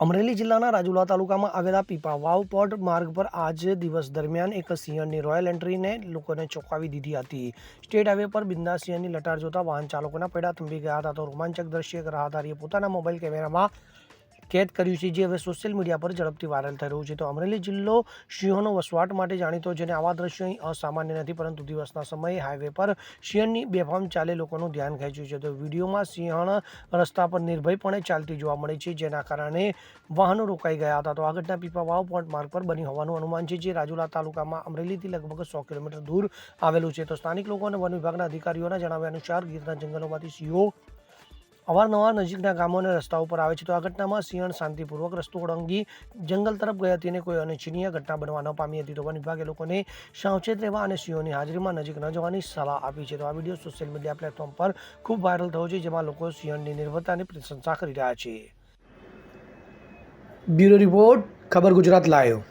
અમરેલી જિલ્લાના રાજુલા તાલુકામાં આવેલા પીપા વાવ પોર્ટ માર્ગ પર આજે દિવસ દરમિયાન એક સિંહણની રોયલ એન્ટ્રીને લોકોને ચોંકાવી દીધી હતી. સ્ટેટ હાઈવે પર બિંદા સિંહણની લટાર જોતા વાહન ચાલકોના પૈડા થંભી ગયા હતા તો રોમાંચક દ્રશ્ય રાહદારીએ પોતાના મોબાઈલ કેમેરામાં કેદ કર્યું છે, જે હવે સોશિયલ મીડિયા પર ઝડપથી વાયરલ થઈ રહ્યું છે. તો અમરેલી જિલ્લો સિંહોનો વસવાટ માટે જાણીતો અને આવા દ્રશ્યો અહીં અસામાન્ય નથી, પરંતુ દિવસના સમયે હાઈવે પર સિંહણની બેફામ ચાલે લોકોનું ધ્યાન ખેંચ્યું છે. તો વિડીયોમાં સિંહણ રસ્તા પર નિર્ભયપણે ચાલતી જોવા મળે છે, જેના કારણે વાહનો રોકાઈ ગયા હતા. તો આ ઘટના પીપાવાવ પોઈન્ટ માર્ગ પર બની હોવાનું અનુમાન છે, જે રાજુલા તાલુકામાં અમરેલીથી લગભગ સો કિલોમીટર દૂર આવેલું છે. તો સ્થાનિક લોકો અને વન વિભાગના અધિકારીઓના જણાવ્યા અનુસાર ગીરના જંગલોમાંથી સિંહો અવારનવાર નજીકના ગામો અને રસ્તા ઉપર આવે છે. તો આ ઘટનામાં સિંહણ શાંતિપૂર્વક રસ્તો ઓળંગી જંગલ તરફ ગઈ હતી અને કોઈ અનિચ્છનીય ઘટના બનવા ન પામી હતી. તો વન વિભાગે લોકોને સાવચેત રહેવા અને સિંહોની હાજરીમાં નજીક ન જવાની સલાહ આપી છે. તો આ વીડિયો સોશિયલ મીડિયા પ્લેટફોર્મ પર ખૂબ વાયરલ થયો છે, જેમાં લોકો સિંહણની નિર્ભરતાની પ્રશંસા કરી રહ્યા છે. બ્યુરો રિપોર્ટ, ખબર ગુજરાત લાયો